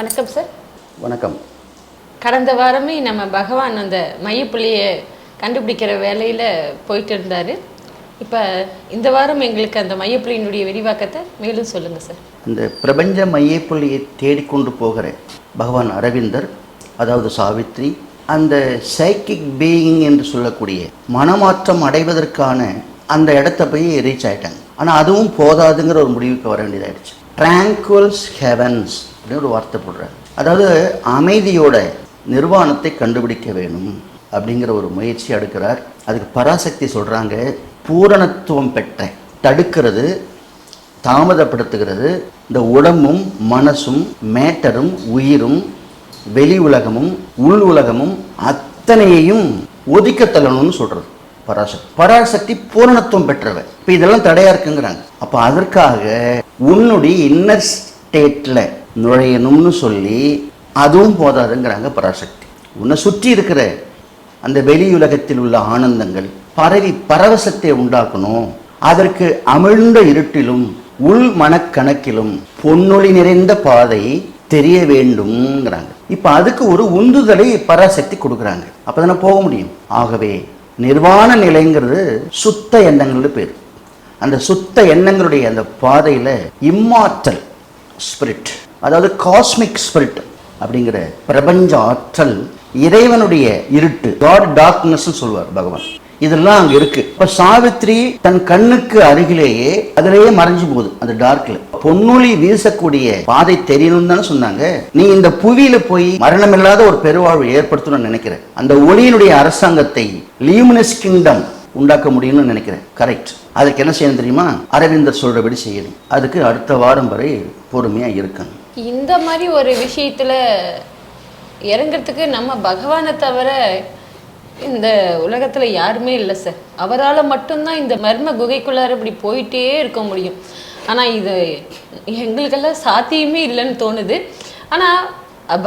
வணக்கம் சார் வணக்கம். கடந்த வாரமே நம்ம பகவான் அந்த மையப்புள்ளியை கண்டுபிடிக்கிற வேலையில் போயிட்டு இருந்தார் இப்போ இந்த வாரம் எங்களுக்கு அந்த மையப்புள்ளியினுடைய விரிவாக்கத்தை மேலும் சொல்லுங்கள் சார் இந்த பிரபஞ்ச மையப்புள்ளியை தேடிக்கொண்டு போகிற பகவான் அரவிந்தர் அதாவது சாவித்ரி அந்த சைக்கிக் பீயிங் என்று சொல்லக்கூடிய மனமாற்றம் அடைவதற்கான அந்த இடத்த போய் ரீச் ஆயிட்டாங்க. ஆனால் அதுவும் போதாதுங்கிற ஒரு முடிவுக்கு வர வேண்டியதாயிடுச்சு. ட்ராங்குவல்ஸ் ஹெவன்ஸ் அப்படின்னு ஒரு வார்த்தை போடுறாரு. அதாவது அமைதியோட நிர்வாணத்தை கண்டுபிடிக்க வேணும் அப்படிங்கிற ஒரு முயற்சி எடுக்கிறார். அதுக்கு பராசக்தி சொல்கிறாங்க பூரணத்துவம் பெற்ற தடுக்கிறது தாமதப்படுத்துகிறது. இந்த உடம்பும் மனசும் மேட்டரும் உயிரும் வெளி உலகமும் உள் உலகமும் அத்தனையையும் ஒதுக்க தள்ளணும்னு சொல்றது பராசக்தி. பராசக்தி பூரணத்துவம் பெற்றவ. இப்போ இதெல்லாம் தடையாக இருக்குங்கிறாங்க. அப்போ அதற்காக உன்னுடைய இன்னர் ஸ்டேட்டில் நுழையணும்னு சொல்லி அதுவும் போதாதுங்கிறாங்க பராசக்தி. உன்னை சுற்றி இருக்கிற அந்த வெளியுலகத்தில் உள்ள ஆனந்தங்கள் பரவி பரவசத்தை உண்டாக்கணும். அதற்கு அமிழ்ந்த இருட்டிலும் உள் மனக்கணக்கிலும் பொன்னொளி நிறைந்த பாதை தெரிய வேண்டும்ங்கிறாங்க. இப்போ அதுக்கு ஒரு உந்துதலை பராசக்தி கொடுக்குறாங்க. அப்பதானே போக முடியும். ஆகவே நிர்வாண நிலைங்கிறது சுத்த எண்ணங்கள்னு பேர். அந்த சுத்த எண்ணங்களுடைய அந்த பாதையில் இம்மாற்றல் ஸ்பிரிட் அதாவது காஸ்மிக் ஸ்பிரிட் அப்படிங்கிற பிரபஞ்ச ஆற்றல் இறைவனுடைய இருட்டு காட் டார்க்னஸ் சொல்லுவார் பகவான். இதெல்லாம் அங்க இருக்கு. இப்ப சாவித்ரி தன் கண்ணுக்கு அருகிலேயே அதிலேயே மறைஞ்சு போகுது அந்த டார்க்ல பொன்னொழி வீசக்கூடிய பாதை தெரியணும் தானே சொன்னாங்க. நீ இந்த புவியில போய் மரணமில்லாத ஒரு பெருவாழ்வு ஏற்படுத்தணும்னு நினைக்கிறேன். அந்த ஒளியினுடைய அரசாங்கத்தை லியூமினஸ் கிங்டம் உண்டாக்க முடியும்னு நினைக்கிறேன். கரெக்ட் அதுக்கு என்ன செய்யணும் தெரியுமா? அரவிந்தர் சொல்றபடி செய்யணும். அதுக்கு அடுத்த வாரம் வரை பொறுமையா இருக்கணும். இந்த மாதிரி ஒரு விஷயத்தில் இறங்குறதுக்கு நம்ம பகவானை தவிர இந்த உலகத்தில் யாருமே இல்லை சார் அவரால் மட்டும்தான் இந்த மர்ம குகைக்குள்ளார இப்படி போயிட்டே இருக்க முடியும். ஆனால் இது எங்களுக்கெல்லாம் சாத்தியமே இல்லைன்னு தோணுது. ஆனால்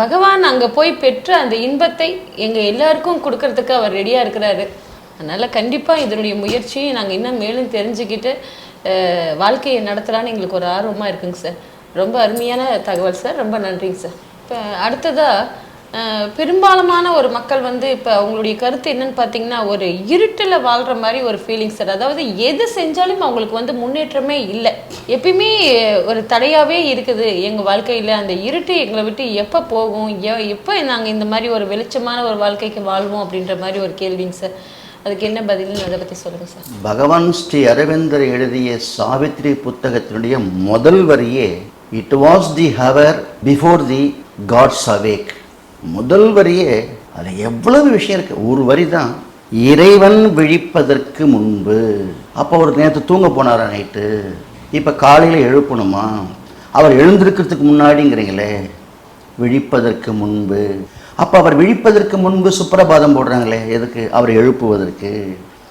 பகவான் அங்கே போய் பெற்ற அந்த இன்பத்தை எங்கள் எல்லாருக்கும் கொடுக்கறதுக்கு அவர் ரெடியாக இருக்கிறாரு. அதனால் கண்டிப்பாக இதனுடைய முயற்சியை நாங்கள் இன்னும் மேலும் தெரிஞ்சுக்கிட்டு வாழ்க்கையை நடத்தலான்னு எங்களுக்கு ஒரு ஆர்வமாக இருக்குங்க சார் ரொம்ப அருமையான தகவல் சார். ரொம்ப நன்றிங்க சார். இப்போ அடுத்ததாக பெரும்பாலமான பெரும்பாலுமான ஒரு மக்கள் வந்து இப்போ அவங்களுடைய கருத்து என்னன்னு பார்த்தீங்கன்னா ஒரு இருட்டில் வாழ்கிற மாதிரி ஒரு ஃபீலிங் சார். அதாவது எது செஞ்சாலும் அவங்களுக்கு வந்து முன்னேற்றமே இல்லை. எப்பயுமே ஒரு தடையாகவே இருக்குது எங்கள் வாழ்க்கையில். அந்த இருட்டு எங்களை விட்டு எப்போ போகும்? எ- எப்போ நாங்கள் இந்த மாதிரி ஒரு வெளிச்சமான ஒரு வாழ்க்கைக்கு வாழ்வோம் அப்படின்ற மாதிரி ஒரு கேள்விங்க சார். அதுக்கு என்ன பதில்னு அதை பற்றி சொல்லுங்கள் சார். பகவான் ஸ்ரீ அரவிந்தர் எழுதிய சாவித்ரி புத்தகத்தினுடைய முதல் வரியே it was the hour before the gods awake முதல் வரியே அதில் எவ்வளவு விஷயம் இருக்கு? ஒரு வரி தான் இறைவன் விழிப்பதற்கு முன்பு. அப்போ ஒரு நேற்று தூங்க போனாரா நைட்டு? இப்போ காலையில் எழுப்பணுமா? அவர் எழுந்திருக்கிறதுக்கு முன்னாடிங்கிறீங்களே விழிப்பதற்கு முன்பு. அப்போ அவர் விழிப்பதற்கு முன்பு சுப்பிரபாதம் போடுறாங்களே எதுக்கு? அவர் எழுப்புவதற்கு.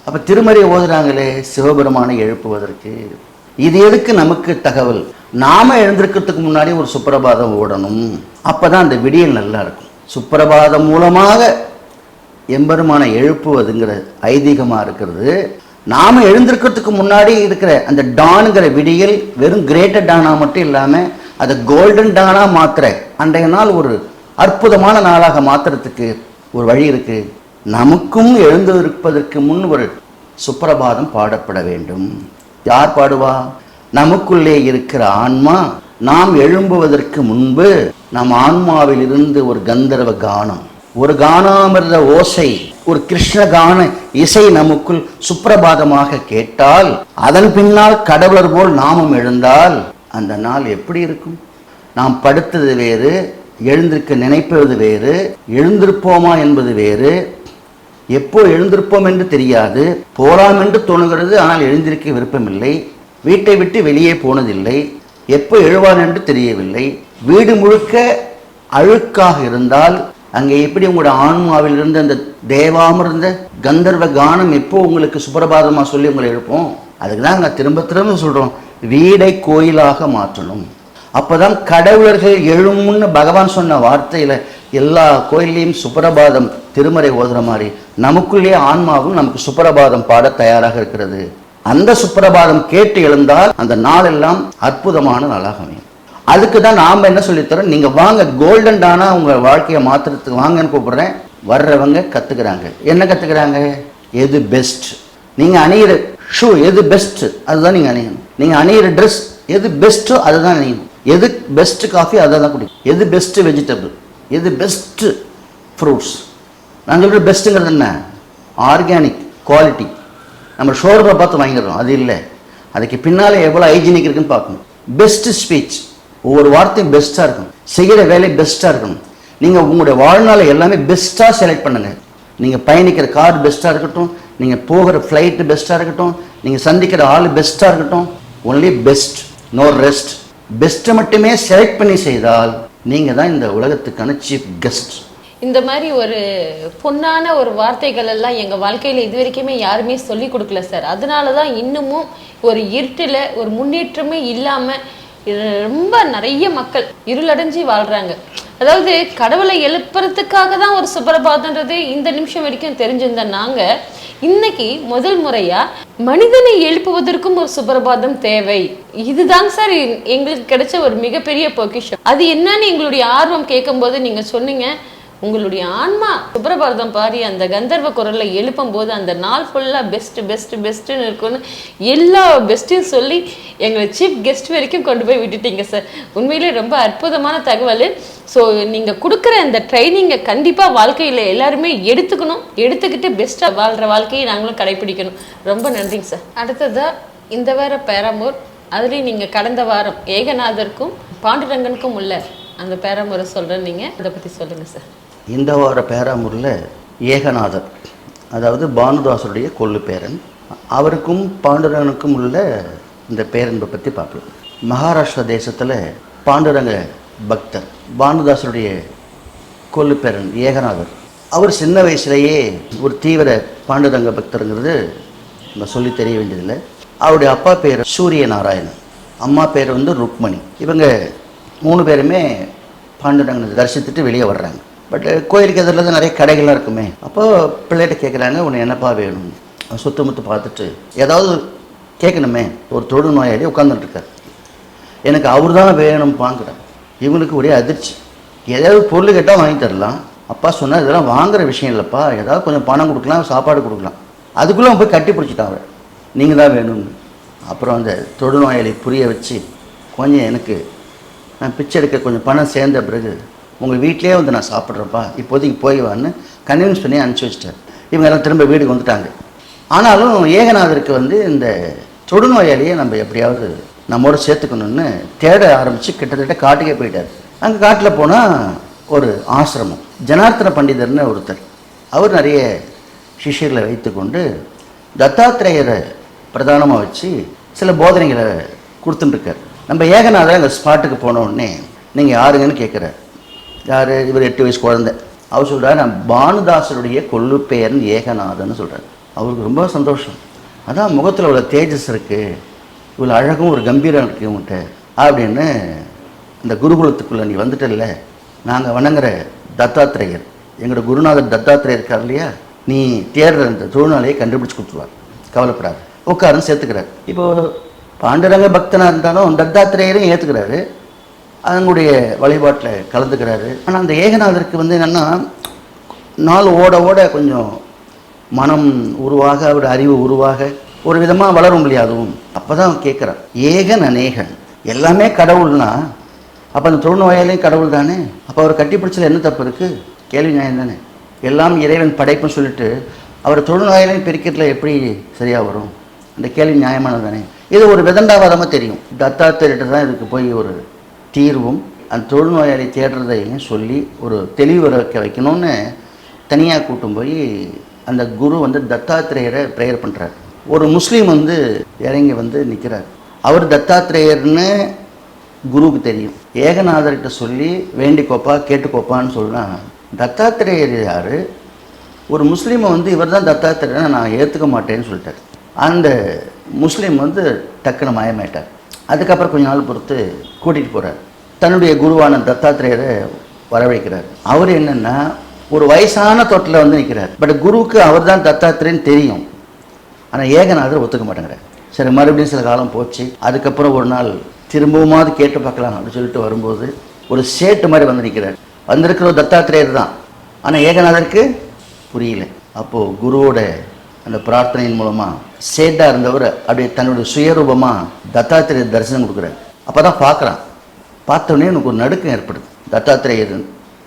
அப்போ திருமறை ஓதுறாங்களே சிவபெருமானை எழுப்புவதற்கு. இது எதுக்கு நமக்கு தகவல்? நாம எழுந்திருக்கிறதுக்கு முன்னாடி ஒரு சுப்பிரபாதம் ஓடணும். அப்பதான் அந்த விடியல் நல்லா இருக்கும். சுப்பிரபாதம் மூலமாக எம்பெருமானை எழுப்புவதுங்கிற ஐதீகமாக இருக்கிறது. நாம எழுந்திருக்கிறதுக்கு முன்னாடி இருக்கிற அந்த டானுங்கிற விடியல் வெறும் கிரேட்டர் டானா மட்டும் இல்லாமல் அதை கோல்டன் டானா மாத்திர அன்றைய நாள் ஒரு அற்புதமான நாளாக மாத்துறதுக்கு ஒரு வழி இருக்கு. நமக்கும் எழுந்திருப்பதற்கு முன் ஒரு சுப்பிரபாதம் பாடப்பட வேண்டும். யார் பாடுவா? நமக்குள்ளே இருக்கிற ஆன்மா நாம் எழும்புவதற்கு முன்பு நம் ஆன்மாவில் இருந்து ஒரு கந்தர்வ கானம் ஒரு கானாமிரத ஓசை ஒரு கிருஷ்ணகான இசை நமக்குள் சுப்பிரபாதமாக கேட்டால் அதன் பின்னால் கடவுளர் போல் நாமும் எழுந்தால் அந்த நாள் எப்படி இருக்கும்? நாம் படுத்தது வேறு எழுந்திருக்க நினைப்பது வேறு எழுந்திருப்போமா என்பது வேறு. எப்போ எழுந்திருப்போம் என்று தெரியாது போலாம் என்று தோணுகிறது ஆனால் எழுந்திருக்க விருப்பமில்லை. வீட்டை விட்டு வெளியே போனதில்லை. எப்போ எழுவான் என்று தெரியவில்லை. வீடு முழுக்க அழுக்காக இருந்தால் அங்கே எப்படி உங்களோட ஆன்மாவில் இருந்த அந்த தேவாமிருந்த கந்தர்வ கானம் எப்போ உங்களுக்கு சுப்பிரபாதமாக சொல்லி உங்களை எழுப்போம்? அதுக்கு தான் நாங்கள் திரும்ப திரும்ப சொல்கிறோம் வீடை கோயிலாக மாற்றணும். அப்போதான் கடவுளர்கள் எழும்னு பகவான் சொன்ன வார்த்தையில் எல்லா கோயில்லையும் சுப்பிரபாதம் திருமறை ஓதுற மாதிரி நமக்குள்ளேயே ஆன்மாவும் நமக்கு சுப்பிரபாதம் பாட தயாராக இருக்கிறது. அந்த சுப்பிரபாதம் கேட்டு எழுந்தால் அந்த நாளெல்லாம் அற்புதமான நாளாக அமையும். அதுக்கு தான் நாம் என்ன சொல்லித்தரோம்? நீங்கள் வாங்க கோல்டன் டானா உங்கள் வாழ்க்கையை மாற்றுறதுக்கு வாங்கன்னு கூப்பிட்றேன். வர்றவங்க கற்றுக்குறாங்க என்ன கற்றுக்குறாங்க எது பெஸ்ட் நீங்கள் அணியிற ஷூ எது பெஸ்ட் அதுதான் நீங்கள் அணியணும். நீங்கள் அணியிற ட்ரெஸ் எது பெஸ்ட்டோ அதுதான் அணியணும். எது பெஸ்ட் காஃபி அதை தான் குடிக்கும் எது பெஸ்ட் வெஜிடபிள் எது பெஸ்ட் ஃப்ரூட்ஸ் நான் சொல்கிற பெஸ்ட்டுங்கிறது என்ன? ஆர்கானிக் குவாலிட்டி நம்ம ஷோரூமை பார்த்து வாங்கிடுறோம். அது இல்லை. அதுக்கு பின்னால் எவ்வளோ ஹைஜீனிக் இருக்குன்னு பார்க்கணும். பெஸ்ட் ஸ்பீச் ஒவ்வொரு வார்த்தையும் பெஸ்ட்டாக இருக்கும் செய்கிற வேலை பெஸ்ட்டாக இருக்கணும். நீங்கள் உங்களுடைய வாழ்நாளை எல்லாமே பெஸ்ட்டாக செலக்ட் பண்ணுங்கள் நீங்கள் பயணிக்கிற கார் பெஸ்ட்டாக இருக்கட்டும். நீங்கள் போகிற ஃப்ளைட்டு பெஸ்ட்டாக இருக்கட்டும். நீங்கள் சந்திக்கிற ஆள் பெஸ்ட்டாக இருக்கட்டும். ஒன்லி பெஸ்ட் நோ ரெஸ்ட் பெஸ்ட்டை மட்டுமே செலக்ட் பண்ணி செய்தால் நீங்கள் தான் இந்த உலகத்துக்கான சீஃப் கெஸ்ட் இந்த மாதிரி ஒரு பொன்னான ஒரு வார்த்தைகள் எல்லாம் எங்கள் வாழ்க்கையில இது வரைக்குமே யாருமே சொல்லி கொடுக்கல சார். அதனால தான் இன்னமும் ஒரு இருட்டில் ஒரு முன்னேற்றமே இல்லாமல் ரொம்ப நிறைய மக்கள் இருளடைஞ்சு வாழ்கிறாங்க அதாவது கடவுளை எழுப்புறதுக்காக தான் ஒரு சுப்பிரபாதன்றது இந்த நிமிஷம் வரைக்கும் தெரிஞ்சிருந்த நாங்கள் இன்னைக்கு முதல் முறையா மனிதனை எழுப்புவதற்கும் ஒரு சுப்பிரபாதம் தேவை. இதுதாங்க சார் எங்களுக்கு கிடைச்ச ஒரு மிகப்பெரிய பொக்கிஷம். அது என்னன்னு எங்களுடைய ஆர்வம் கேட்கும்போது நீங்கள் சொன்னீங்க உங்களுடைய ஆன்மா சுப்ரபாரதம் பாரி அந்த கந்தர்வ குரலில் எழுப்பும் போது அந்த நாள் ஃபுல்லாக பெஸ்ட் பெஸ்ட் பெஸ்ட்னு இருக்கும்னு எல்லா பெஸ்ட்டையும் சொல்லி எங்களை சீஃப் கெஸ்ட் வரைக்கும் கொண்டு போய் விட்டுட்டீங்க சார் உண்மையிலே ரொம்ப அற்புதமான தகவல். ஸோ நீங்கள் கொடுக்குற அந்த ட்ரைனிங்கை கண்டிப்பாக வாழ்க்கையில் எல்லாருமே எடுத்துக்கணும். எடுத்துக்கிட்டு பெஸ்ட்டாக வாழ்கிற வாழ்க்கையை நாங்களும் கடைபிடிக்கணும். ரொம்ப நன்றிங்க சார் அடுத்ததாக இந்த வார பேரமூர். அதுலேயும் நீங்கள் கடந்த வாரம் ஏகநாதருக்கும் பாண்டுரங்கனுக்கும் உள்ள அந்த பேராமூரை சொல்கிறேன் நீங்கள் அதை பற்றி சொல்லுங்கள் சார் இந்த வார பேராமூரில் ஏகநாதர் அதாவது பானுதாசருடைய கொள்ளு பேரன். அவருக்கும் பாண்டுரங்கனுக்கும் உள்ள இந்த பேரன்பை பற்றி பார்க்கலாம் மகாராஷ்டிரா தேசத்தில் பாண்டுரங்க பக்தர் பானுதாசருடைய கொள்ளு பேரன் ஏகநாதர். அவர் சின்ன வயசுலேயே ஒரு தீவிர பாண்டுரங்க பக்தருங்கிறது நம்ம சொல்லி தெரிய வேண்டியதில்லை. அவருடைய அப்பா பேர் சூரிய நாராயணன் அம்மா பேர் வந்து ருக்மணி. இவங்க மூணு பேருமே பாண்டுரங்கனை தரிசித்துட்டு வெளியே வர்றாங்க. பட் கோயிலுக்கு எதிரில் தான் நிறைய கடைகள்லாம் இருக்குமே. அப்போ பிள்ளைகிட்ட கேட்குறாங்க உன்னை என்னப்பா வேணும்? அவன் சுத்த முத்து பார்த்துட்டு ஏதாவது கேட்கணுமே ஒரு தொழு நோயாளி உட்காந்துட்டுருக்கார் எனக்கு அவர் தான் வேணும்ப்பாங்கிறார் இவங்களுக்கு ஒரே அதிர்ச்சி. ஏதாவது பொருள் கேட்டால் வாங்கி தரலாம். அப்பா சொன்னால் இதெல்லாம் வாங்குகிற விஷயம் இல்லைப்பா. ஏதாவது கொஞ்சம் பணம் கொடுக்கலாம் சாப்பாடு கொடுக்கலாம். அதுக்குள்ளே போய் கட்டி பிடிச்சிட்டான் அவரை. நீங்கள் தான் வேணும்னு. அப்புறம் அந்த தொழுநோயாளி புரிய வச்சு கொஞ்சம் எனக்கு நான் பிச்சை எடுக்க கொஞ்சம் பணம் சேர்ந்த பிறகு உங்கள் வீட்டிலேயே வந்து நான் சாப்பிட்றேன்ப்பா இப்போதைக்கு போய் வான்னு கன்வின்ஸ் பண்ணி அனுப்பிச்சி வச்சிட்டார். இவங்க எல்லாம் திரும்ப வீட்டுக்கு வந்துட்டாங்க. ஆனாலும் ஏகநாதருக்கு வந்து இந்த தொடுநோயாளியை நம்ம எப்படியாவது நம்மோட சேர்த்துக்கணும்னு தேட ஆரம்பித்து கிட்டத்தட்ட காட்டுக்கே போயிட்டார். அங்கே காட்டில் போனால் ஒரு ஆசிரமம். ஜனார்த்தன பண்டிதர்னு ஒருத்தர். அவர் நிறைய சிஷ்யர்களை வைத்துக்கொண்டு தத்தாத்திரேயரை பிரதானமாக வச்சு சில போதனைகளை கொடுத்துட்டுருக்கார். நம்ம ஏகநாதர் அந்த ஸ்பாட்டுக்கு போனோடனே நீங்கள் யாருங்கன்னு கேட்குறாரு யார்? இவர் எட்டு வயசு குழந்தை. அவர் சொல்கிறார் நான் பானுதாசருடைய கொள்ளு பெயர்னு ஏகநாதன்னு சொல்கிறார் அவருக்கு ரொம்ப சந்தோஷம். அதான் முகத்தில் உள்ள தேஜஸ் இருக்குது இவ்வளோ அழகும் ஒரு கம்பீரம் இருக்குது உங்கள்கிட்ட அப்படின்னு இந்த குருகுலத்துக்குள்ளே நீ வந்துட்டல நாங்கள் வணங்குற தத்தாத்திரேயர். எங்களோட குருநாதர் தத்தாத்திரேயர் இருக்கார் இல்லையா? நீ தேடுற அந்த தொழில்நாளையை கண்டுபிடிச்சி கொடுத்துருவார். கவலைப்படாது. உட்காருன்னு சேர்த்துக்கிறார். இப்போ பாண்டுரங்க பக்தனாக இருந்தாலும் தத்தாத்திரேயரையும் ஏற்றுக்கிறாரு அவங்களுடைய வழிபாட்டில் கலந்துக்கிறாரு. ஆனால் அந்த ஏகநாதருக்கு வந்து என்னென்னா நாள் ஓட ஓட கொஞ்சம் மனம் உருவாக அவருடைய அறிவு உருவாக ஒரு விதமாக வளரும் இல்லையா அதுவும்? அப்போ தான் கேட்குறான் ஏகன் அநேகன் எல்லாமே கடவுள்னா அப்போ அந்த தொழுநோயாலையும் கடவுள் தானே? அப்போ அவர் கட்டிப்பிடிச்சல என்ன தப்பு இருக்குது கேள்வி நியாயம் தானே? எல்லாம் இறைவன் படைப்புன்னு சொல்லிட்டு அவர் தொழுநோயாலையும் பிரிக்கிறதுல எப்படி சரியாக வரும்? அந்த கேள்வி நியாயமானது தானே? இது ஒரு விதண்டாவாதமாக தெரியும். தத்தாத்திரிட்ட தான் இதுக்கு போய் ஒரு தீர்வும் அந்த தொழுநோயாளி தேடுறதையும் சொல்லி ஒரு தெளிவு வர வைக்க வைக்கணும்னு தனியாக கூட்டும் போய் அந்த குரு வந்து தத்தாத்திரேயரை ப்ரேயர் பண்ணுறார் ஒரு முஸ்லீம் வந்து இறங்கி வந்து நிற்கிறார் அவர் தத்தாத்திரேயர்னு குருவுக்கு தெரியும். ஏகநாதர்கிட்ட சொல்லி வேண்டிக்கோப்பா கேட்டுக்கோப்பான்னு சொல்கிறாங்க தத்தாத்திரேயர் யார்? ஒரு முஸ்லீமை வந்து இவர் தான் தத்தாத்திரேயர் நான் ஏற்றுக்க மாட்டேன்னு சொல்லிட்டார். அந்த முஸ்லீம் வந்து டக்குன்னு மாயமாயிட்டார். அதுக்கப்புறம் கொஞ்ச நாள் பொறுத்து கூட்டிகிட்டு போகிறார் தன்னுடைய குருவான தத்தாத்திரேயரை வரவழைக்கிறார். அவர் என்னென்னா ஒரு வயசான தொட்டில் வந்து நிற்கிறார் பட் குருவுக்கு அவர் தான் தத்தாத்திரேன்னு தெரியும். ஆனால் ஏகநாதர் ஒத்துக்க மாட்டேங்கிறார். சரி மறுபடியும் சில காலம் போச்சு. அதுக்கப்புறம் ஒரு நாள் திரும்பவுமாவது கேட்டு பார்க்கலாம் அப்படின்னு சொல்லிட்டு வரும்போது ஒரு சேட்டு மாதிரி வந்து நிற்கிறார் வந்திருக்கிற ஒரு தத்தாத்திரேயர் தான். ஆனால் ஏகநாதருக்கு புரியல. அப்போது குருவோட அந்த பிரார்த்தனையின் மூலமாக சேட்டாக இருந்தவர் அப்படியே தன்னுடைய சுயரூபமாக தத்தாத்திரேயர் தரிசனம் கொடுக்குறாரு. அப்போ தான் பார்க்குறான். பார்த்தோன்னே எனக்கு ஒரு நடுக்கம் ஏற்படுது. தத்தாத்திரேயர்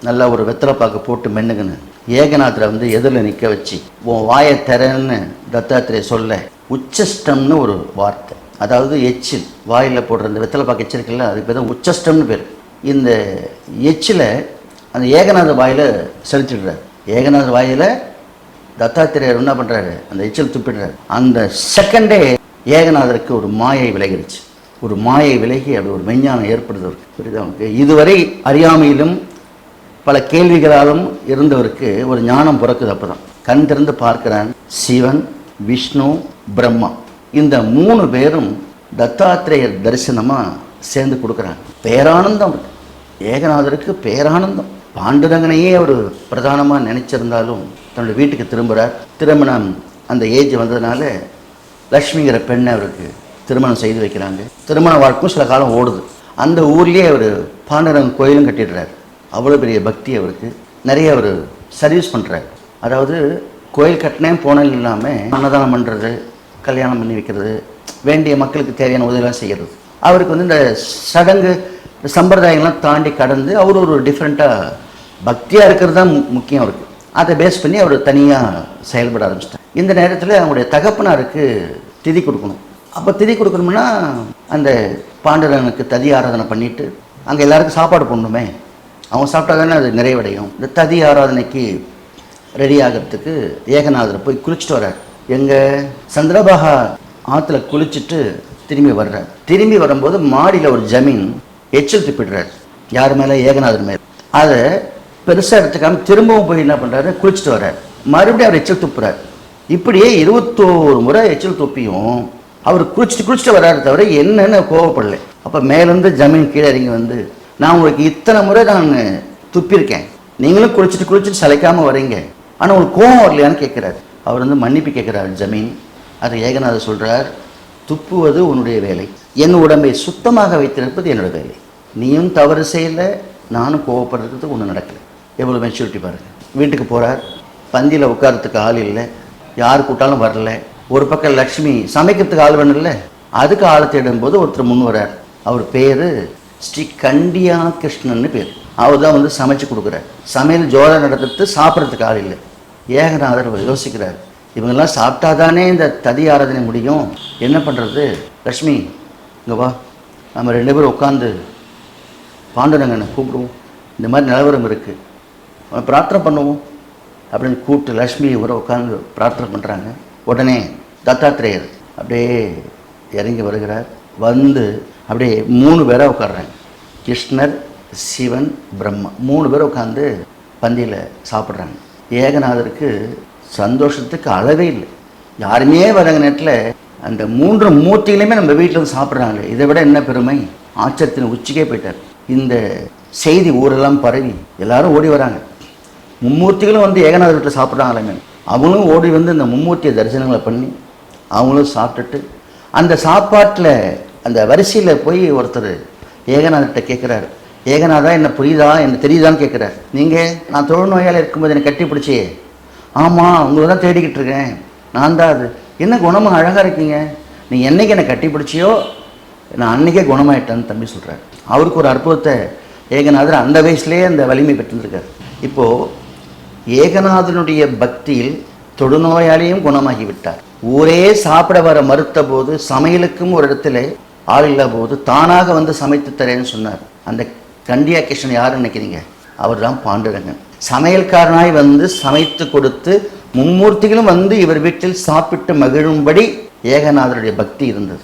நல்லா ஒரு வெத்தலை வெத்தலைப்பாக்கு போட்டு மென்னுங்கன்னு ஏகநாதரை வந்து எதிரில் நிற்க வச்சு உன் வாயை தரேன்னு தத்தாத்திரேயர் சொல்ல. உச்சஸ்டம்னு ஒரு வார்த்தை. அதாவது எச்சில் வாயில் போடுற அந்த வெத்தலைப்பாக்கு எச்சிருக்குல்ல அதுக்கு பேர் உச்சஸ்டம்னு பேர். இந்த எச்சில் அந்த ஏகநாத வாயில் செலுத்திடுறார். ஏகநாத வாயில் தத்தாத்திரேயர் என்ன பண்ணுறாரு அந்த எச்சில் துப்பிடுறாரு. அந்த செகண்டே ஏகநாதருக்கு ஒரு மாயை விலகிடுச்சு ஒரு மாயை விலகி அப்படி ஒரு மெஞ்ஞானம் ஏற்படுது புரியுதா அவனுக்கு இதுவரை அறியாமையிலும் பல கேள்விகளாலும் இருந்தவருக்கு ஒரு ஞானம் பிறக்குது அப்பதான். கண் திறந்து பார்க்கிறான் சிவன் விஷ்ணு பிரம்மா. இந்த மூணு பேரும் தத்தாத்திரேயர் தரிசனமா சேர்ந்து கொடுக்குறாங்க. பேரானந்தம் ஏகநாதருக்கு பேரானந்தம். பாண்டுரங்கனையே அவர் பிரதானமாக நினச்சிருந்தாலும் தன்னுடைய வீட்டுக்கு திரும்புகிறார் திருமணம் அந்த ஏஜ் வந்ததுனால லக்ஷ்மிங்கிற பெண்ணை அவருக்கு திருமணம் செய்து வைக்கிறாங்க. திருமண வாழ்க்கும் சில காலம் ஓடுது. அந்த ஊர்லேயே அவர் பாண்டுரங்க கோயிலும் கட்டிடுறார். அவ்வளோ பெரிய பக்தி அவருக்கு. நிறைய அவர் சர்வீஸ் பண்ணுறாரு அதாவது கோயில் கட்டினேன் போனது இல்லாமல் அன்னதானம் பண்ணுறது கல்யாணம் பண்ணி வைக்கிறது வேண்டிய மக்களுக்கு தேவையான உதவிலாம் செய்கிறது அவருக்கு வந்து இந்த சடங்கு சம்பிரதாயங்கள்லாம் தாண்டி கடந்து அவர் ஒரு டிஃப்ரெண்ட்டாக பக்தியாக இருக்கிறது தான் முக்கியம் அவருக்கு. அதை பேஸ் பண்ணி அவர் தனியாக செயல்பட ஆரம்பிச்சிட்டார். இந்த நேரத்தில் அவங்களுடைய தகப்பனாருக்கு திதி கொடுக்கணும். அப்போ திதி கொடுக்கணும்னா அந்த பாண்டரனுக்கு ததி ஆராதனை பண்ணிட்டு அங்கே எல்லாருக்கும் சாப்பாடு போடணுமே. அவங்க சாப்பிட்டா தானே அது நிறைவடையும். இந்த ததி ஆராதனைக்கு ரெடி ஆகிறதுக்கு ஏகநாதர் போய் குளிச்சுட்டு வர்றார். எங்கள் சந்திரபாகா ஆற்றுல குளிச்சுட்டு திரும்பி வர்றார். திரும்பி வரும்போது மாடியில் ஒரு ஜமீன் எச்சில் துப்பிடுறார். யார் மேலே? ஏகநாதர் மேலே. அதை பெருசாக எடுத்துக்காம திரும்பவும் போய் என்ன பண்ணுறாரு குளிச்சுட்டு வர்றார். மறுபடியும் அவர் எச்சில் துப்புறார். இப்படியே இருபத்தோரு முறை எச்சில் துப்பியும் அவர் குளிச்சுட்டு குளிச்சுட்டு வர்றாரு தவிர என்னென்ன கோவப்படலை. அப்போ மேலேருந்து ஜமீன் கீழே இறங்கி வந்து நான் உங்களுக்கு இத்தனை முறை நான் துப்பியிருக்கேன். நீங்களும் குளிச்சுட்டு குளிச்சுட்டு சளைக்காமல் வரீங்க. ஆனால் உங்களுக்கு கோவம் வரலையான்னு கேட்குறாரு. அவர் வந்து மன்னிப்பு கேட்குறாரு ஜமீன் அதை ஏகநாதர் சொல்கிறார் துப்புவது உன்னுடைய வேலை. என் உடம்பை சுத்தமாக வைத்திருப்பது என்னோட வேலை. நீயும் தவறு செய்யல நானும் கோவப்படுறதுக்கு ஒன்றும் நடக்கல. எவ்வளோ மெச்சூரிட்டி பாருங்கள் வீட்டுக்கு போகிறார் பந்தியில் உட்காரத்துக்கு ஆள் இல்லை. யார் கூட்டாலும் வரல. ஒரு பக்கம் லக்ஷ்மி சமைக்கிறதுக்கு ஆள் வேணும்ல அதுக்கு ஆளை தேடும்போது ஒருத்தர் முன் வரார். அவர் பேர் ஸ்ரீ கண்டியா கிருஷ்ணன்னு பேர். அவர் தான் வந்து சமைச்சு கொடுக்குறார். சமையல் ஜோரம் நடத்துறது சாப்பிட்றதுக்கு ஆள் இல்லை. ஏகநாதர் யோசிக்கிறார். இவங்கெல்லாம் சாப்பிட்டாதானே இந்த ததி ஆராதனை முடியும். என்ன பண்ணுறது லக்ஷ்மி இங்கே வா. நம்ம ரெண்டு பேரும் உட்காந்து பாண்டுரங்கனை கூப்பிடுவோம். இந்த மாதிரி நிலவரம் இருக்குது பிரார்த்தனை பண்ணுவோம் அப்படின்னு கூப்பிட்டு லக்ஷ்மி இவரை உட்காந்து பிரார்த்தனை பண்ணுறாங்க உடனே தத்தாத்திரேயர் அப்படியே இறங்கி வருகிறார். வந்து அப்படியே மூணு பேராக உட்காடுறாங்க கிருஷ்ணர் சிவன் பிரம்மா. மூணு பேர் உட்காந்து பந்தியில் சாப்பிட்றாங்க. ஏகநாதருக்கு சந்தோஷத்துக்கு அளவே இல்லை. யாருமே வராங்க நேரத்தில் அந்த மூன்று மூர்த்திகளையுமே நம்ம வீட்டில் வந்து சாப்பிட்றாங்க இதை விட என்ன பெருமை? ஆச்சரியத்தின் உச்சிக்கே போயிட்டார். இந்த செய்தி ஊரெல்லாம் பரவி எல்லாரும் ஓடி வராங்க. மும்மூர்த்திகளும் வந்து ஏகநாத வீட்டில் சாப்பிட்றாங்களே அவங்களும் ஓடி வந்து இந்த மும்மூர்த்திய தரிசனங்களை பண்ணி அவங்களும் சாப்பிட்டுட்டு அந்த சாப்பாட்டில் அந்த வரிசையில் போய் ஒருத்தர் ஏகநாதர்கிட்ட கேட்குறாரு ஏகநாதா என்ன புரியுதா? என்ன தெரியுதான்னு கேட்குறாரு நீங்கள் நான் தொழுநோயால் இருக்கும்போது என்னை கட்டி பிடிச்சி ஆமாம் உங்களை தான் தேடிக்கிட்டு இருக்கேன். நான் தான் அது. என்ன குணமாக அழகாக இருக்கீங்க? நீ என்னைக்கு என்னை கட்டி பிடிச்சியோ நான் அன்னைக்கே குணமாயிட்டேன்னு தம்பி சொல்கிறார் அவருக்கு ஒரு அற்புதத்தை ஏகநாதர் அந்த வயசுலேயே அந்த வலிமை பெற்றிருக்கார் இப்போது ஏகநாதனுடைய பக்தியில் தொடுநோயாளியும் குணமாகி விட்டார் ஊரே சாப்பிட வர மறுத்த போது சமையலுக்கும் ஒரு இடத்துல ஆள் இல்ல போது தானாக வந்து சமைத்து தரேன்னு சொன்னார். அந்த கண்டியா கிருஷ்ணன் யாருன்னு நினைக்கிறீங்க? அவர் தான் பாண்டுரங்கன். சமையல்காரனாய் வந்து சமைத்து கொடுத்து மும்மூர்த்திகளும் வந்து இவர் வீட்டில் சாப்பிட்டு மகிழும்படி ஏகநாதருடைய பக்தி இருந்தது.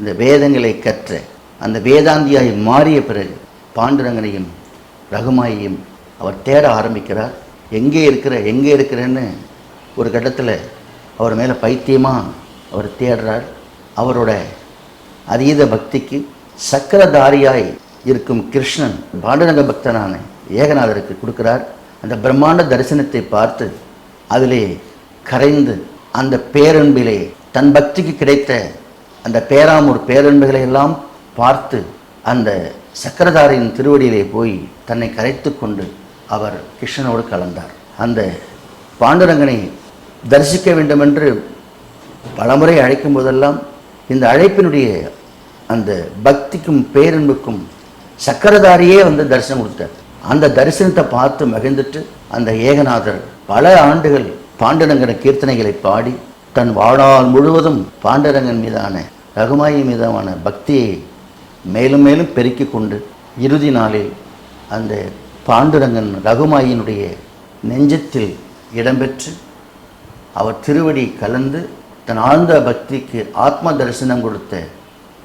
இந்த வேதங்களை கற்ற அந்த வேதாந்தியாய் மாறிய பிறகு பாண்டுரங்கனையும் ரகுமாயையும் அவர் தேட ஆரம்பிக்கிறார். எங்கே இருக்கிற எங்கே இருக்கிறேன்னு ஒரு கட்டத்தில் அவர் மேலே பைத்தியமாக அவர் தேடுறார். அவரோட அதீத பக்திக்கு சக்கரதாரியாய் இருக்கும் கிருஷ்ணன் பாண்டரங்க பக்தனான ஏகநாதருக்கு கொடுக்கிறார். அந்த பிரம்மாண்ட தரிசனத்தை பார்த்து அதிலே கரைந்து அந்த பேரன்பிலே தன் பக்திக்கு கிடைத்த அந்த பேராமூர் பேரன்புகளை எல்லாம் பார்த்து அந்த சக்கரதாரியின் திருவடியிலே போய் தன்னை கரைத்து கொண்டு அவர் கிருஷ்ணனோடு கலந்தார். அந்த பாண்டுரங்கனை தரிசிக்க வேண்டும் என்று பலமுறை அழைக்கும் போதெல்லாம் இந்த அழைப்பினுடைய அந்த பக்திக்கும் பேரன்புக்கும் சக்கரதாரியே வந்து தரிசனம் கொடுத்தார். அந்த தரிசனத்தை பார்த்து மகிழ்ந்துட்டு அந்த ஏகநாதர் பல ஆண்டுகள் பாண்டுரங்கன கீர்த்தனைகளை பாடி தன் வாழ்நாள் முழுவதும் பாண்டுரங்கன் மீதான ரகுமாயி மீதான பக்தியை மேலும் மேலும் பெருக்கிக் கொண்டு இறுதி நாளில் அந்த பாண்டுரங்கன் ரகுமாயினுடைய நெஞ்சத்தில் இடம்பெற்று அவர் திருவடி கலந்து தன் ஆழ்ந்த பக்திக்கு ஆத்ம தரிசனம் கொடுத்த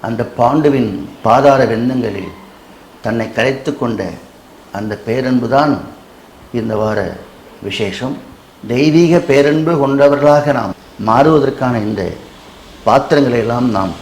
அந்த பாண்டுவின் பாதார வெந்தங்களில் தன்னை கரைத்து கொண்ட அந்த பேரன்பு தான் இந்த வார விசேஷம். தெய்வீக பேரன்பு கொண்டவர்களாக நாம் மாறுவதற்கான இந்த பாத்திரங்களை எல்லாம் நாம்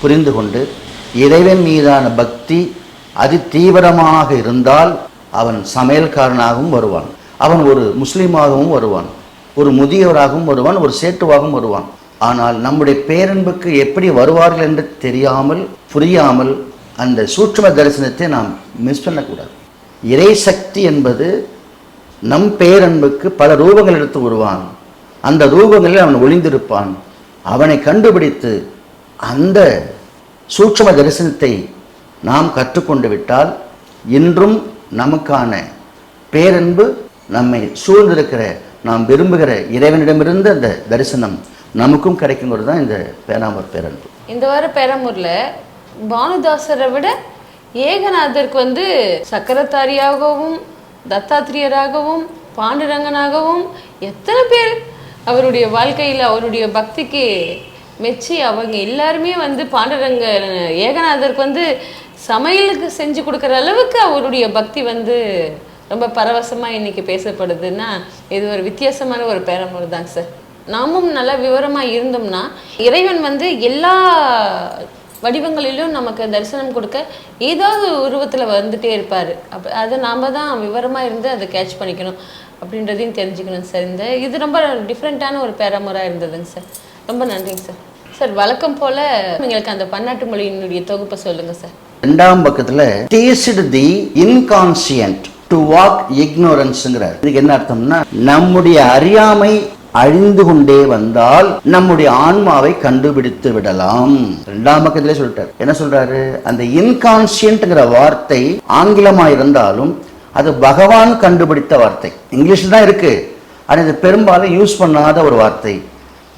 புரிந்து கொண்டு இறைவன் மீதான பக்தி அதி தீவிரமாக இருந்தால் அவன் சமையல்காரனாகவும் வருவான். அவன் ஒரு முஸ்லீமாகவும் வருவான். ஒரு முதியவராகவும் வருவான் ஒரு சேட்டுவாகவும் வருவான். ஆனால் நம்முடைய பேரன்புக்கு எப்படி வருவார்கள் என்று தெரியாமல் புரியாமல் அந்த சூட்சும தரிசனத்தை நாம் மிஸ் பண்ணக்கூடாது. இறை சக்தி என்பது நம் பேரன்புக்கு பல ரூபங்கள் எடுத்து வருவான். அந்த ரூபங்களில் அவன் ஒளிந்திருப்பான். அவனை கண்டுபிடித்து அந்த சூட்சம தரிசனத்தை நாம் கற்றுக்கொண்டு விட்டால் இன்றும் நமக்கான பேரன்பு நம்மை சூழ்ந்திருக்கிற நாம் விரும்புகிற இறைவனிடமிருந்து அந்த தரிசனம் நமக்கும் கிடைக்குங்கிறது தான் இந்த பேராமூர் பேரன்பு. இந்த வார பேரமூர்ல பானுதாசரை விட ஏகநாதருக்கு வந்து சக்கரத்தாரியாகவும் தத்தாத்திரியராகவும் பாண்டுரங்கனாகவும் எத்தனை பேர் அவருடைய வாழ்க்கையில் அவருடைய பக்திக்கு மெச்சி அவங்க எல்லாருமே வந்து பாண்டுரங்க ஏகநாதருக்கு வந்து சமையலுக்கு செஞ்சு கொடுக்குற அளவுக்கு அவருடைய பக்தி வந்து ரொம்ப பரவசமாக இன்னைக்கு பேசப்படுதுன்னா இது ஒரு வித்தியாசமான ஒரு பேரமூர் தாங்க சார். நாமும் நல்லா விவரமாக இருந்தோம்னா இறைவன் வந்து எல்லா வடிவங்களிலும் நமக்கு தரிசனம் கொடுக்க ஏதாவது உருவத்தில் வந்துட்டே இருப்பார். அப்போ அதை நாம் தான் விவரமாக இருந்து அதை கேட்ச் பண்ணிக்கணும் அப்படின்றதையும் தெரிஞ்சுக்கணும் சார். இந்த இது ரொம்ப டிஃப்ரெண்ட்டான ஒரு பேரமுறை இருந்ததுங்க சார். ரொம்ப நன்றிங்க சார். சார் வழக்கம் போல் எங்களுக்கு அந்த பன்னாட்டு மொழியினுடைய தொகுப்பை சொல்லுங்கள் சார். ரெண்டாம் பக்கத்துல taste the inconscient to walk இக்னோரன்ஸ்ங்கிறார் இதுக்கு என்ன அர்த்தம்னா நம்முடைய அறியாமை அழிந்து கொண்டே வந்தால் நம்முடைய ஆன்மாவை கண்டுபிடித்து விடலாம். ரெண்டாம் பக்கத்திலே சொல்லிட்டார். என்ன சொல்றாரு? அந்த இன்கான்சியன்ட்ங்கிற வார்த்தை ஆங்கிலமா இருந்தாலும் அது பகவான் கண்டுபிடித்த வார்த்தை. இங்கிலீஷ்ல தான் இருக்கு. ஆனால் இது பெரும்பாலும் யூஸ் பண்ணாத ஒரு வார்த்தை.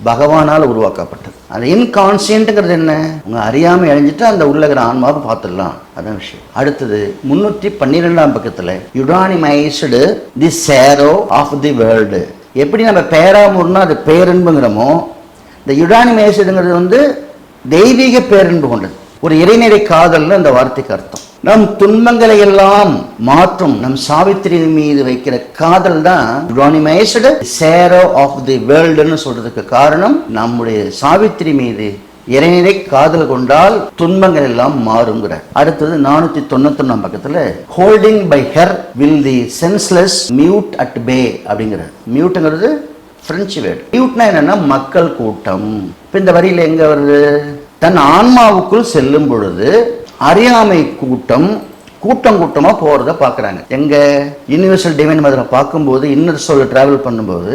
பகவானால் உருவாக்கப்பட்டது. அந்த இன்கான்சியன்ட்டுங்கிறது என்ன? உங்க அறியாமல் அழிஞ்சிட்டு அந்த உள்ளகிற ஆன்மாவை பார்த்துடலாம். அதான் விஷயம். அடுத்தது முன்னூற்றி பன்னிரெண்டாம் பக்கத்தில் யுடானிமைஸ்டு தி சேரோ ஆஃப் தி வேர்ல்டு எப்படி நம்ம பேராமூர்னா அது பேரன்புங்கிறோமோ இந்த யுடானிமைஸ்டுங்கிறது வந்து தெய்வீக பேரன்பு கொண்டது. ஒரு இறைநிலை காதல்னு அந்த வார்த்தைக்கு அர்த்தம். நம் துன்பங்களை எல்லாம் மாற்றும் நம் சாவித்திரி மீது வைக்கிற காதல் தான் சேரோ ஆஃப் தி வேர்ல்டுன்னு சொல்றதுக்கு காரணம் நம்முடைய சாவித்திரி மீது இறைநிலை காதல் கொண்டால் துன்பங்கள் எல்லாம் மாறுங்கிற. அடுத்தது நானூத்தி தொண்ணூத்தி ஒன்னாம் பக்கத்துல holding by her will the senseless mute at bay அப்படிங்கிற. மியூட்டுங்கிறது பிரெஞ்சு வேர்டு மியூட்னா என்னன்னா மக்கள் கூட்டம். இப்ப இந்த வரியில எங்க வருது? தன் ஆன்மாவுக்குள் செல்லும் பொழுது அறியாமை கூட்டம் கூட்டம் கூட்டமாக போகிறத பார்க்குறாங்க. எங்கள் யூனிவர்சல் டிவைன் மதுரை பார்க்கும்போது இன்னர் சோல் ட்ராவல் பண்ணும்போது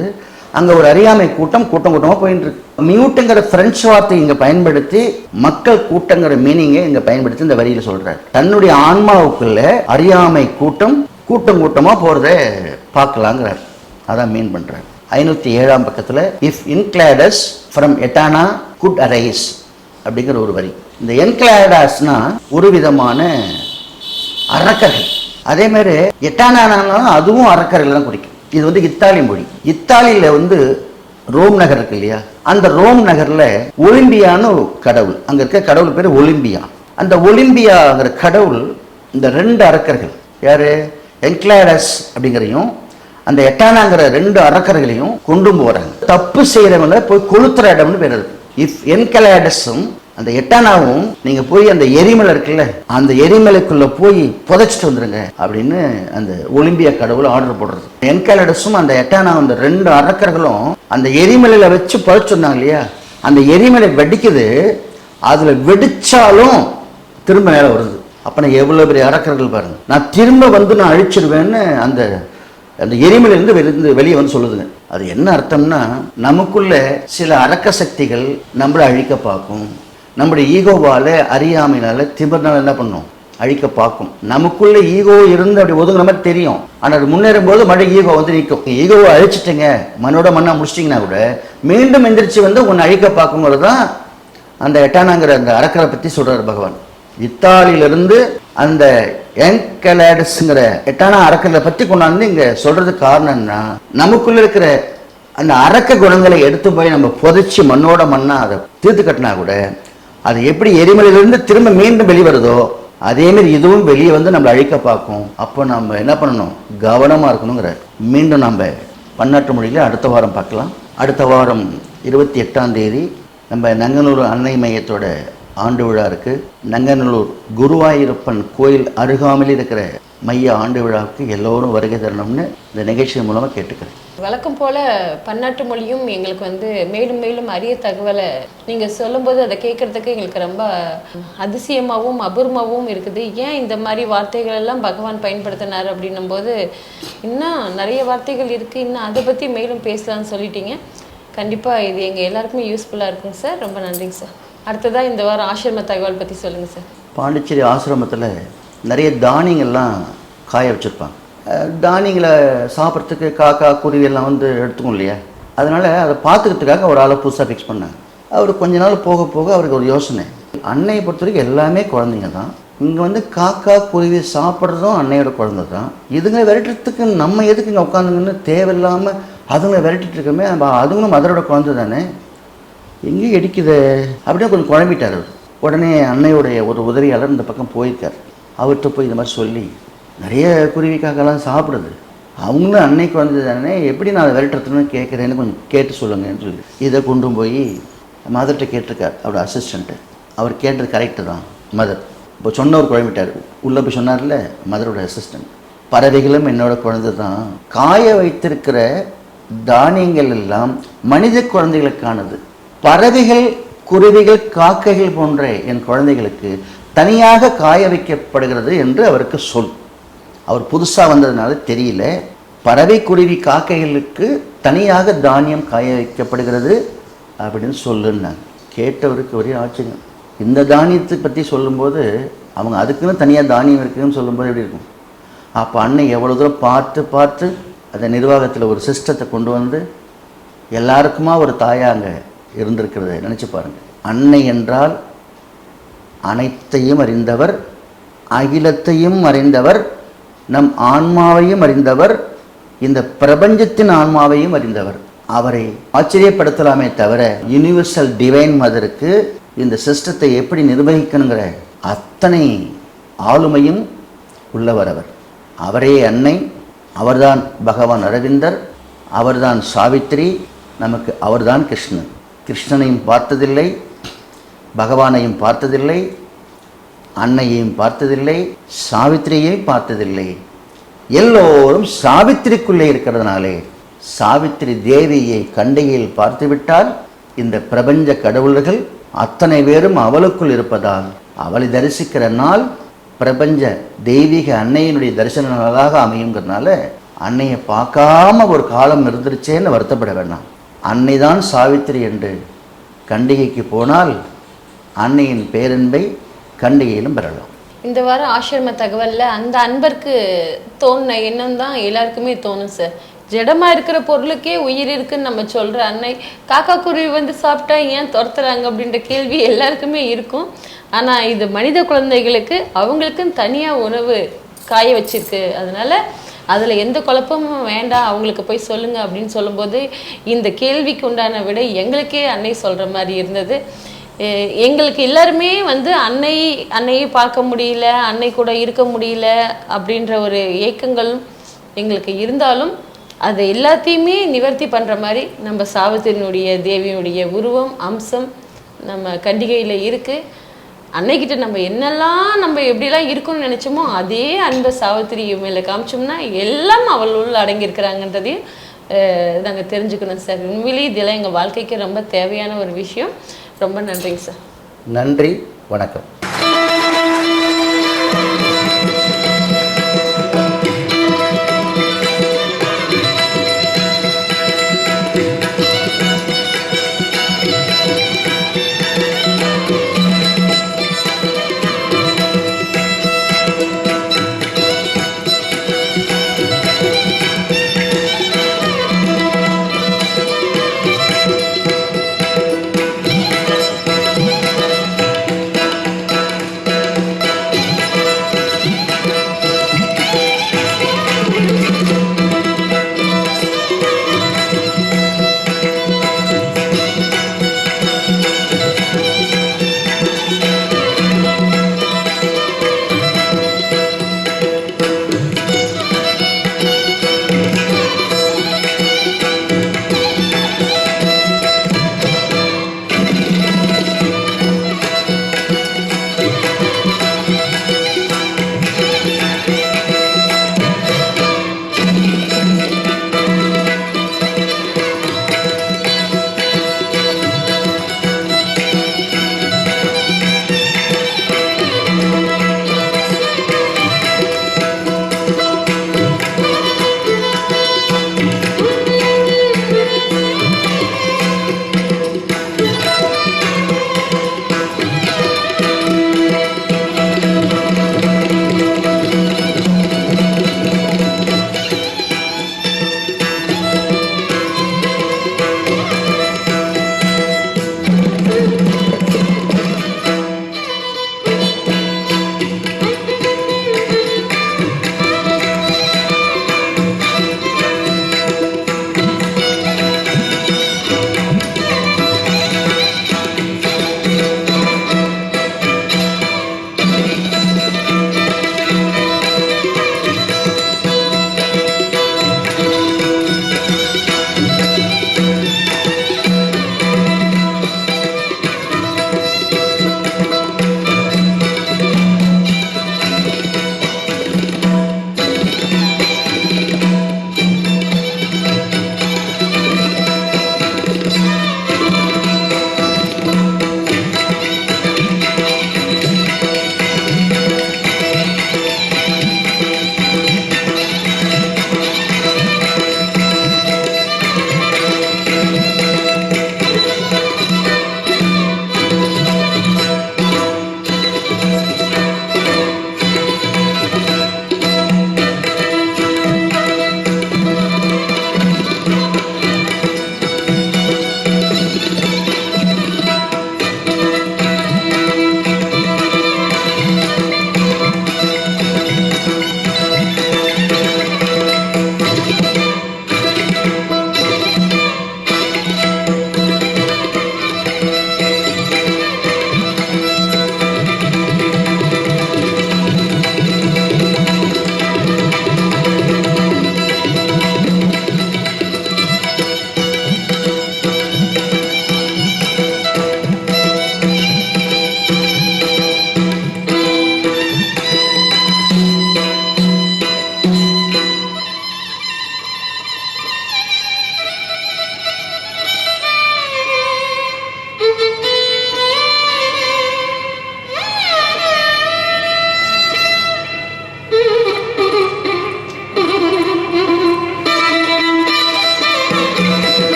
அங்கே ஒரு அறியாமை கூட்டம் கூட்டம் கூட்டமாக போயிட்டு இருக்கு மியூட்டுங்கிற பிரெஞ்சு வார்த்தை இங்கே பயன்படுத்தி மக்கள் கூட்டங்கிற மீனிங்கை இங்கே பயன்படுத்தி இந்த வரியில் சொல்கிறார் தன்னுடைய ஆன்மாவுக்குள்ள அறியாமை கூட்டம் கூட்டம் கூட்டமாக போகிறத பார்க்கலாங்கிறார். அதான் மீன் பண்ணுறார் ஐநூற்றி ஏழாம் பக்கத்தில் இஃப் இன்க்ளாடஸ் ஃப்ரம் எட்டானா குட் அரைஸ் அப்படிங்கிற ஒரு வரி. இந்த என்கிளாடாஸ்னா ஒரு விதமான அரக்கர்கள் அதே மாதிரி எட்டானானாலும் அதுவும் அரக்கர்கள் தான் குறிக்கும் இது வந்து இத்தாலி மொழி. இத்தாலியில் வந்து ரோம் நகர் இருக்கு இல்லையா? அந்த ரோம் நகரில் ஒலிம்பியான்னு ஒரு கடவுள். அங்கே இருக்க கடவுள் பேர் ஒலிம்பியா. அந்த ஒலிம்பியாங்கிற கடவுள் இந்த ரெண்டு அரக்கர்கள் யார்? என்கிளாடஸ் அப்படிங்கிறதையும் அந்த எட்டானாங்கிற ரெண்டு அரக்கர்களையும் கொண்டு போகிறாங்க தப்பு செய்யறவங்க போய் கொளுத்துற இடம்னு பேர் இருக்கு. இஃப் என்கலாடஸும் அந்த எட்டானாவும் நீங்க போய் அந்த எரிமலை இருக்குல்ல அந்த எரிமலைக்குள்ள போய் புதைச்சிட்டு வந்துருங்க அப்படின்னு அந்த ஒலிம்பியா கடவுள் ஆர்டர் போடுறது. என்கலாடஸும் அந்த எட்டானாவும் அந்த ரெண்டு அரக்கர்களும் அந்த எரிமலையில வச்சு புதைச்சிருந்தாங்க இல்லையா? அந்த எரிமலை வெடிக்குது அதுல வெடிச்சாலும் திரும்ப மேலே வருது. அப்போ நான் எவ்வளோ பெரிய அரக்கர்கள் பாருங்க. நான் திரும்ப வந்து நான் அழிச்சிருவேன்னு அந்த அந்த எரிமலையிலிருந்து வெளிந்து வெளியே வந்து சொல்லுதுங்க. அது என்ன அர்த்தம்னா நமக்குள்ள சில அரக்க சக்திகள் நம்மளை அழிக்க பார்க்கும். நம்முடைய ஈகோவால் அறியாமையினால திமிர்னால என்ன பண்ணும்? அழிக்க பார்க்கும். நமக்குள்ள ஈகோ இருந்து அப்படி ஒதுங்கிற மாதிரி தெரியும். ஆனால் அது முன்னேறும் போது மழை ஈகோ வந்து நிற்கும் ஈகோவை அழிச்சிட்டிங்க. மண்ணோட மண்ணா முடிச்சிட்டிங்கன்னா கூட மீண்டும் எந்திரிச்சு வந்து உன்னை அழிக்க பார்க்குங்கிறது தான் அந்த எட்டானாங்கிற அந்த அரக்கரை பற்றி சொல்கிறார் பகவான். இத்தாலியிலிருந்து அந்த என்கலாடஸ்ங்கிற எட்டானா அரக்கரை பற்றி கொண்டாந்து இங்கே சொல்றதுக்கு காரணம்னா நமக்குள்ள இருக்கிற அந்த அரக்க குணங்களை எடுத்து போய் நம்ம புதைச்சி மண்ணோட மண்ணா அதை தீர்த்து கட்டினா கூட அது எப்படி எரிமலையிலிருந்து திரும்ப மீண்டும் வெளிவருதோ அதேமாரி இதுவும் வெளியே வந்து நம்மளை அழிக்க பார்க்கும். அப்போ நம்ம என்ன பண்ணணும்? கவனமாக இருக்கணுங்கிற மீண்டும் நம்ம பன்னாட்டு மொழியில் அடுத்த வாரம் பார்க்கலாம். அடுத்த வாரம் இருபத்தி எட்டாம் தேதி நம்ம நங்கநல்லூர் அன்னை மையத்தோட ஆண்டு விழா இருக்கு. நங்கநல்லூர் குருவாயூரப்பன் கோயில் அருகாமையில் இருக்கிற மைய ஆண்டு விழாவுக்கு எல்லோரும் வருகை தரணும்னு இந்த நிகழ்ச்சி மூலமாக கேட்டுக்கிறேன். வழக்கம் போல பன்னாட்டு மொழியும் எங்களுக்கு வந்து மேலும் மேலும் அரிய தகவலை நீங்கள் சொல்லும்போது அதை கேட்கறதுக்கு எங்களுக்கு ரொம்ப அதிசயமாகவும் அபூர்வமாகவும் இருக்குது. ஏன் இந்த மாதிரி வார்த்தைகள் எல்லாம் பகவான் பயன்படுத்தினார் அப்படின்னும் போது இன்னும் நிறைய வார்த்தைகள் இருக்குது இன்னும் அதை பற்றி மேலும் பேசலாம்னு சொல்லிட்டீங்க. கண்டிப்பாக இது எங்கள் எல்லாருக்குமே யூஸ்ஃபுல்லாக இருக்குங்க சார். ரொம்ப நன்றிங்க சார். அடுத்ததாக இந்த வாரம் ஆசிரம தகவல் பற்றி சொல்லுங்கள் சார். பாண்டிச்சேரி ஆசிரமத்தில் நிறைய தானியங்கள்லாம் காய வச்சுருப்பாங்க. தானியங்களை சாப்பிட்றதுக்கு காக்கா குருவி எல்லாம் வந்து எடுத்துக்கும் இல்லையா? அதனால் அதை பார்த்துக்கிறதுக்காக ஒரு ஆளை புதுசாக ஃபிக்ஸ் பண்ணாங்க அவர் கொஞ்ச நாள் போக போக அவருக்கு ஒரு யோசனை. அன்னையை பொறுத்த வரைக்கும் எல்லாமே குழந்தைங்க தான். இங்கே வந்து காக்கா குருவி சாப்பிட்றதும் அன்னையோட குழந்தை தான். இதுங்களை விரட்டுறதுக்கு நம்ம எதுக்கு இங்கே உட்காந்துங்கன்னு தேவையில்லாமல் அதுங்களை விரட்டிட்டு இருக்கோமே அதுங்களும் மதரோட குழந்தை தானே? எங்கே இடிக்குது. அப்படியே கொஞ்சம் குழம்பிட்டார் அவர். உடனே அன்னையுடைய ஒரு உதவியாளர் இந்த பக்கம் போயிருக்கார். அவர்கிட்ட போய் இந்த மாதிரி சொல்லி நிறைய குருவி காக்கெல்லாம் சாப்பிடுது. அவங்களும் அன்னைக்கு வந்தது தானே எப்படி நான் அதை விரட்டுறதுன்னு கேட்குறேன்னு கொஞ்சம் கேட்டு சொல்லுங்கன்னு சொல்லி. இதை கொண்டு போய் மதர்கிட்ட கேட்டிருக்கார் அவரோட அசிஸ்டண்ட்டு அவர் கேட்டது கரெக்டு தான் மதர் இப்போ சொன்னவர் குழம்பிட்டார். உள்ளே போய் சொன்னார்ல மதரோட அசிஸ்டன்ட் பறவைகளும் என்னோட குழந்தை தான். காய வைத்திருக்கிற தானியங்கள் எல்லாம் மனித குழந்தைகளுக்கானது. பறவைகள் குருவிகள் காக்கைகள் போன்ற என் குழந்தைகளுக்கு தனியாக காய வைக்கப்படுகிறது என்று அவருக்கு சொல். அவர் புதுசாக வந்ததுனால தெரியல. பறவை குருவி காக்கைகளுக்கு தனியாக தானியம் காய வைக்கப்படுகிறது அப்படின்னு சொல்லுன்னாங்க. கேட்டவருக்கு ஒரே ஆச்சரியம். இந்த தானியத்தை பற்றி சொல்லும்போது அவங்க அதுக்குன்னு தனியாக தானியம் இருக்குதுன்னு சொல்லும்போது எப்படி இருக்கும்? அப்போ அண்ணன் எவ்வளோ தூரம் பார்த்து பார்த்து அந்த நிர்வாகத்தில் ஒரு சிஸ்டத்தை கொண்டு வந்து எல்லாருக்குமா ஒரு தாயாக அங்கே இருந்திருக்கிறத நினச்சி பாருங்கள் அன்னை என்றால் அனைத்தையும் அறிந்தவர் அகிலத்தையும் அறிந்தவர் நம் ஆன்மாவையும் அறிந்தவர் இந்த பிரபஞ்சத்தின் ஆன்மாவையும் அறிந்தவர். அவரை ஆச்சரியப்படுத்தலாமே தவிர யூனிவர்சல் டிவைன் மதருக்கு இந்த சிஸ்டத்தை எப்படி நிர்வகிக்கணுங்கிற அத்தனை ஆளுமையும் உள்ளவர் அவர். அவரே அன்னை அவர்தான் பகவான் அரவிந்தர் அவர்தான் சாவித்திரி நமக்கு அவர்தான் கிருஷ்ணன். கிருஷ்ணனையும் பார்த்ததில்லை பகவானையும் பார்த்ததில்லை அன்னையையும் பார்த்ததில்லை சாவித்திரியையும் பார்த்ததில்லை. எல்லோரும் சாவித்திரிக்குள்ளே இருக்கிறதுனாலே சாவித்திரி தேவியை கண்டையில் பார்த்துவிட்டால் இந்த பிரபஞ்ச கடவுள்கள் அத்தனை பேரும் அவளுக்குள் இருப்பதால் அவளை தரிசிக்கிற நாள் பிரபஞ்ச தெய்வீக அன்னையினுடைய தரிசன நாளாக அமையுங்கிறதுனால அன்னையை பார்க்காம ஒரு காலம் இருந்துருச்சேன்னு வருத்தப்பட வேண்டாம். அன்னைதான் சாவித்திரி என்று கண்டிகைக்கு போனால் அன்னையின் பேரன்பை கண்டிகையிலும் பெறலாம். இந்த வாரம் ஆசிரம தகவலில் அந்த அன்பருக்கு தோணுன எண்ணம் தான் எல்லாருக்குமே தோணும் சார் ஜடமா இருக்கிற பொருளுக்கே உயிர் இருக்குன்னு நம்ம சொல்ற அன்னை காக்கா குருவி வந்து சாப்பிட்டா ஏன் துரத்துறாங்க? அப்படின்ற கேள்வி எல்லாருக்குமே இருக்கும். ஆனா இது மனித குழந்தைகளுக்கு அவங்களுக்குன்னு தனியா உணவு காய வச்சிருக்கு. அதனால அதுல எந்த குழப்பமும் வேண்டாம். அவங்களுக்கு போய் சொல்லுங்க அப்படின்னு சொல்லும்போது இந்த கேள்விக்கு உண்டான விடை எங்களுக்கே அன்னை சொல்ற மாதிரி இருந்தது. எங்களுக்கு எல்லாருமே வந்து அன்னை அன்னையை பார்க்க முடியல அன்னை கூட இருக்க முடியல அப்படின்ற ஒரு ஏக்கங்களும் எங்களுக்கு இருந்தாலும் அது எல்லாத்தையுமே நிவர்த்தி பண்ணுற மாதிரி நம்ம சாவித்திரியினுடைய தேவியினுடைய உருவம் அம்சம் நம்ம கண்டிகையில் இருக்குது அன்னைக்கிட்ட நம்ம என்னெல்லாம் நம்ம எப்படிலாம் இருக்கணும்னு நினச்சோமோ அதே அன்பை சாவித்திரி மேலே காமிச்சோம்னா எல்லாம் அவள் உள்ள அடங்கியிருக்கிறாங்கன்றதையும் நாங்கள் தெரிஞ்சுக்கணும் சார். உண்மையிலேயே இதெல்லாம் எங்கள் வாழ்க்கைக்கு ரொம்ப தேவையான ஒரு விஷயம். ரொம்ப நன்றிங்க சார். நன்றி வணக்கம்.